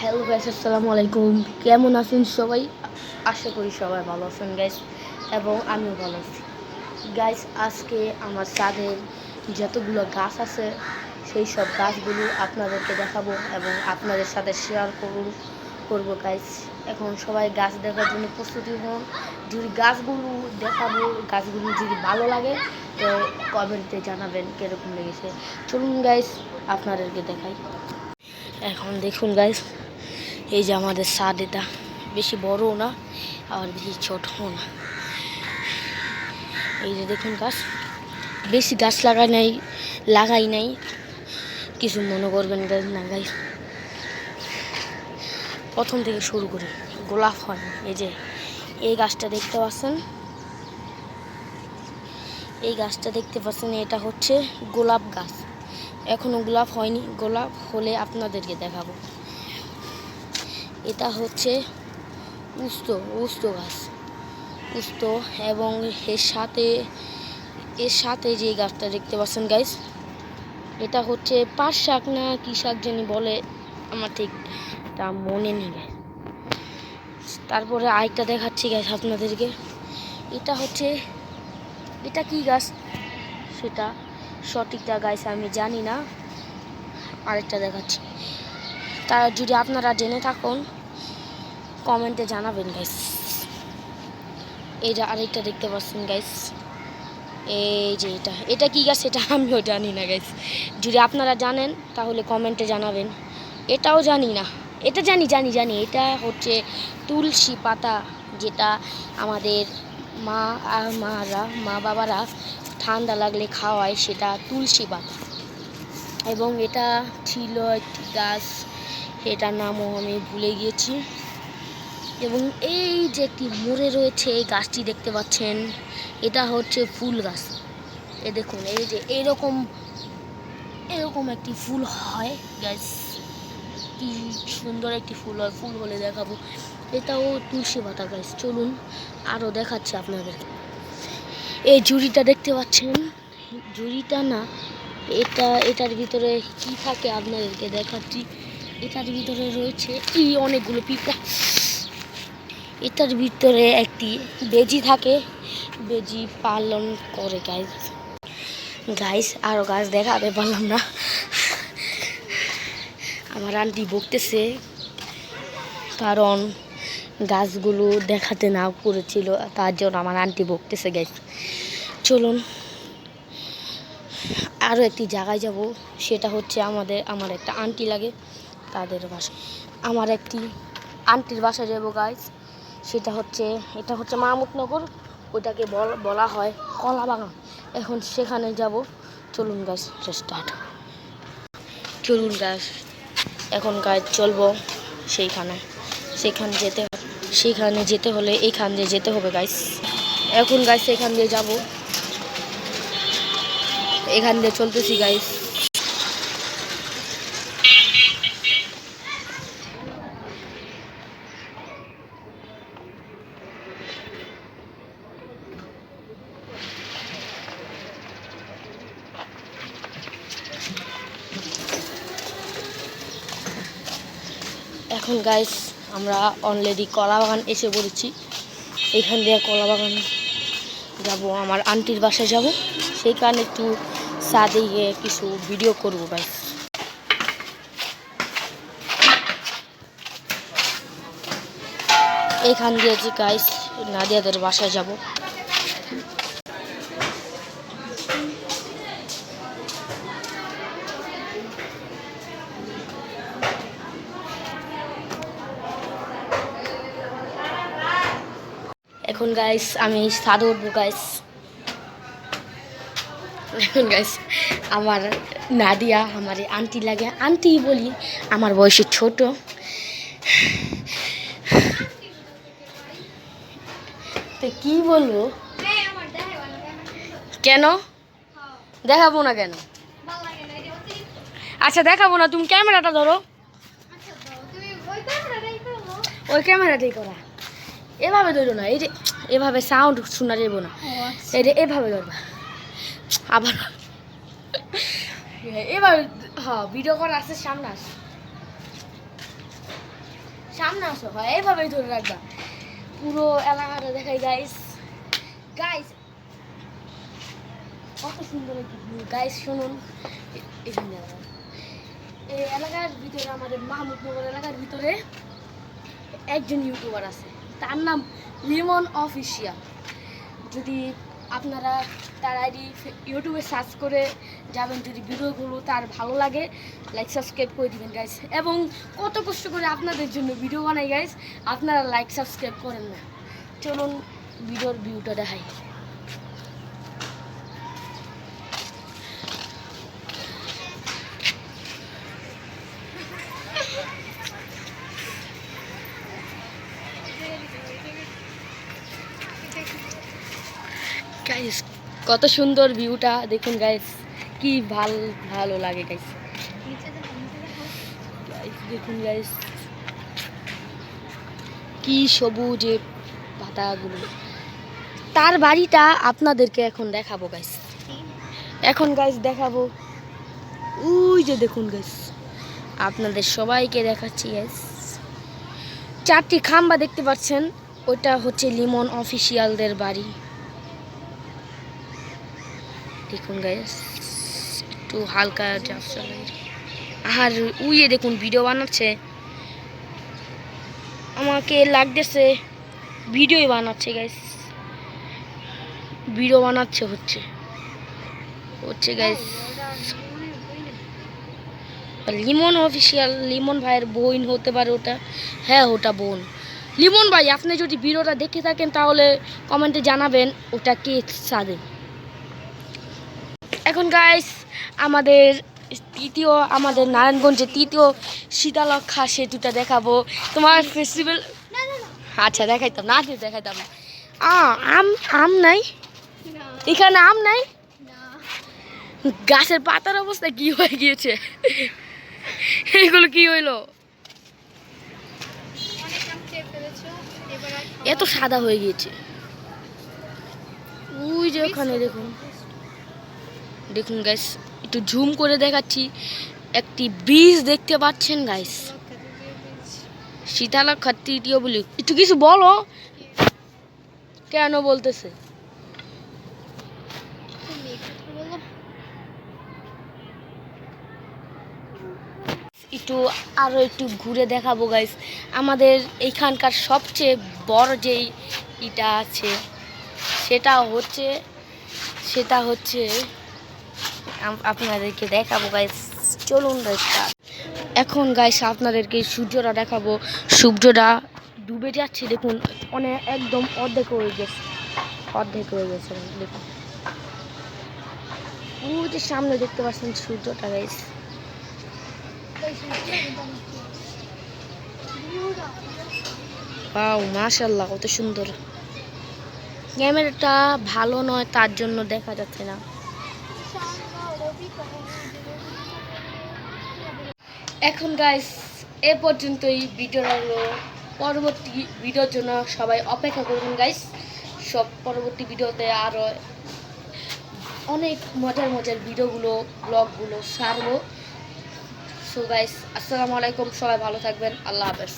Hello guys, আসসালামু আলাইকুম। কেমন আছেন সবাই? আশা করি সবাই ভালো আছেন গাইস, এবং আমিও ভালো আছি। গাইস, আজকে আমার ছাদের যতগুলো গাছ আছে, সেই সব গাছগুলো আপনাদেরকে দেখাবো এবং আপনাদের সাথে শেয়ার করুন করব গাইস। এখন সবাই গাছ দেখার জন্য প্রস্তুতি হন যদি গাছগুলো দেখাবো, গাছগুলো যদি ভালো লাগে, তো কমেন্টে জানাবেন কীরকম লেগেছে। চলুন গাইস, আপনাদেরকে দেখাই। এখন দেখুন গাইস এই যে আমাদের সাদ এটা। বেশি বড়ও না আর বেশি ছোটও না। এই যে দেখুন গাছ, বেশি গাছ লাগাই নাই লাগাই নাই। কিছু মনে করবেন guys না প্রথম থেকে শুরু করি, গোলাপ হয় এই যে, এই গাছটা দেখতে পাচ্ছেন? এই গাছটা দেখতে পাচ্ছেন, এটা হচ্ছে গোলাপ গাছ। এখনও গোলাপ হয়নি, গোলাপ হলে আপনাদেরকে দেখাবো। এটা হচ্ছে উস্ত উস্ত গাছ। উস্ত এবং এর সাথে এর সাথে যে গাছটা দেখতে পাচ্ছেন গাইস এটা হচ্ছে পাট শাক না কি শাক জানি বলে, আমার ঠিক তা মনে নেই গাইস তারপরে আরেকটা দেখাচ্ছি গাইস আপনাদেরকে। এটা হচ্ছে, এটা কি গাছ? সেটা সঠিকটা গাইস আমি জানি না। আরেকটা দেখাচ্ছি। তা যদি আপনারা জেনে থাকুন কমেন্টে জানাবেন গাইস এই যে আরেকটা দেখতে পাচ্ছেন গাইস এই যে এটা এটা কি গাছ এটা আমিও জানি না গাইস যদি আপনারা জানেন, তাহলে কমেন্টে জানাবেন। এটাও জানি না। এটা জানি জানি জানি। এটা হচ্ছে তুলসী পাতা, যেটা আমাদের মা আর মারা, মা বাবারা ঠান্ডা লাগলে খাওয়ায়, সেটা তুলসী পাতা। এবং এটা ছিল একটি গাছ, এটার নামও আমি ভুলে গিয়েছি। এবং এই যে একটি মোড়ে রয়েছে, এই গাছটি দেখতে পাচ্ছেন, এটা হচ্ছে ফুল গাছ। এ দেখুন, এই যে এরকম এরকম একটি ফুল হয় গাছ কি সুন্দর একটি ফুল হয়, ফুল হলে দেখাবো। এটাও তুলসী পাতা গাছ চলুন, আরও দেখাচ্ছি আপনাদের। এই ঝুড়িটা দেখতে পাচ্ছেন? ঝুড়িটা না, এটা, এটার ভিতরে কি থাকে আপনাদেরকে দেখাচ্ছি। এটার ভিতরে রয়েছে এই অনেকগুলো পিঁপড়া। এটার ভিতরে একটি বেজি থাকে। বেজি পালন করে গাইস গাইস আরও গাছ দেখাতে পারলাম না। আমার আন্টি বকতেছে, কারণ গাছগুলো দেখাতে না করেছিল, তার জন্য আমার আন্টি বকতেছে গাইস চলুন আরও একটি জায়গায় যাব, সেটা হচ্ছে আমাদের, আমার একটা আন্টি লাগে, তাদের বাসা। আমার একটি আন্টির বাসায় যাব গাইস সেটা হচ্ছে, এটা হচ্ছে মাহমুদনগর ওটাকে বল- হয় কলা বাগান এখন সেখানে যাব, চলুন গাছ স্টার্ট চলুন গাছ এখন গাছ চলবো সেইখানে। সেখানে যেতে সেখানে যেতে হলে এইখান দিয়ে যেতে হবে গাইস এখন গাছ সেখান দিয়ে যাব। এখান দিয়ে চলতেছি গাইস এখন গাইস আমরা অলরেডি কলা বাগান এসে পড়েছি। এখান দিয়ে কলা বাগান যাব, আমার আন্টির বাসায় যাব। সেই কারণে একটু সাদে গিয়ে কিছু ভিডিও করব গাইস এখান দিয়ে যে গাইস নাদিয়াদের বাসায় যাব। এখন গাইস আমি সাদে উঠবো গাইস এখন গাইস আমার নাদিয়া, আমার আন্টি লাগে। আন্টি বলি, আমার বয়সে ছোট। তো কি বলব? কেন? দেখাবো না কেন? আচ্ছা দেখাবো না। তুমি ক্যামেরাটা ধরো। ওই ক্যামেরাটাই করা। এভাবে ধরো না এই যে এভাবে সাউন্ড শোনা যাব না। এই যে এভাবে ধরবা। আবার এভাবে হ্যাঁ ভিডিও করা আছে সামনে আস। সামনে আসো হয় এইভাবেই ধরে রাখবা। পুরো এলাকাটা দেখাই গাইস গাইস কত সুন্দর গাইস শুনুন। এই এলাকার ভিতরে আমাদের মাহমুদনগর এলাকার ভিতরে একজন ইউটিউবার আছে। তার নাম লিমন অফিসিয়াল। যদি আপনারা তার আইডি ইউটিউবে সার্চ করে যাবেন, যদি ভিডিওগুলো তার ভালো লাগে লাইক সাবস্ক্রাইব করে দিবেন গাইস এবং কত কষ্ট করে আপনাদের জন্য ভিডিও বানাই গাইস আপনারা লাইক সাবস্ক্রাইব করেন না। চলুন ভিডিওর ভিউটা দেখাই। গাইস কত সুন্দর ভিউটা দেখুন গাইস কি ভালো, ভালো লাগে গাইস দেখুন গাইস কি সবুজে পাতাগুলো। তার বাড়িটা আপনাদেরকে এখন দেখাবো গাইস এখন গাইস দেখাবো। ওই যে দেখুন গাইস আপনাদের সবাইকে দেখাচ্ছি গাইস চারটি খাম্বা দেখতে পাচ্ছেন ওটা হচ্ছে লিমন অফিসিয়ালদের বাড়ি। দেখুন গাইস একটু হালকা আর উইয়ে দেখুন ভিডিও বানাচ্ছে। আমাকে লাগতেছে ভিডিওই বানাচ্ছে গাইস ভিডিও বানাচ্ছে হচ্ছে। হচ্ছে গাইস লিমন অফিসিয়াল লিমন ভাইয়ের বোন হতে পারে ওটা। হ্যাঁ ওটা বোন। লিমন ভাই, আপনি যদি ভিডিওটা দেখে থাকেন তাহলে কমেন্টে জানাবেন ওটা কে সাদে এখন গাইস আমাদের তৃতীয় আমাদের নারায়ণগঞ্জের তৃতীয় শীতালক্ষা সেতুটা দেখাবো। তোমার ফেস্টিভ্যাল আচ্ছা দেখাইতাম না দেখাইতাম আ আম আম নাই? এখানে আম নাই? গাছের পাতার অবস্থা কি হয়ে গিয়েছে? এগুলো কি হইল? এত সাদা হয়ে গিয়েছে। ওই যে ওখানে দেখুন। দেখুন গাইস একটু ঝুম করে দেখাচ্ছি। একটি ব্রিজ দেখতে পাচ্ছেন গাইস শীতালক্ষা তৃতীয় বলি। একটু কিছু বলো। কেন বলতেছে? একটু আরও একটু ঘুরে দেখাবো গাইস আমাদের এইখানকার সবচেয়ে বড় যেই ইটা আছে, সেটা হচ্ছে সেটা হচ্ছে আপনাদেরকে দেখাবো গাইস চলুন এখন গাইস আপনাদেরকে সূর্যটা দেখাবো। সূর্যটা ডুবে যাচ্ছে, দেখুন। অনেক একদম অর্ধেক হয়ে গেছে। অর্ধেক হয়ে গেছে, দেখুন। ওই সামনে দেখতে পাচ্ছেন সূর্যটা গাইস মাশাল্লাহ কত সুন্দর। ক্যামেরাটা ভালো নয়, তার জন্য দেখা যাচ্ছে না। এখন গাইস এ পর্যন্তই ভিডিও হলো পরবর্তী ভিডিওর জন্য সবাই অপেক্ষা করবেন গাইস সব পরবর্তী ভিডিওতে আরও অনেক মজার মজার ভিডিওগুলো ব্লগগুলো সারবো সো গাইস আসসালামু আলাইকুম, সবাই ভালো থাকবেন, আল্লাহ হাফেজ।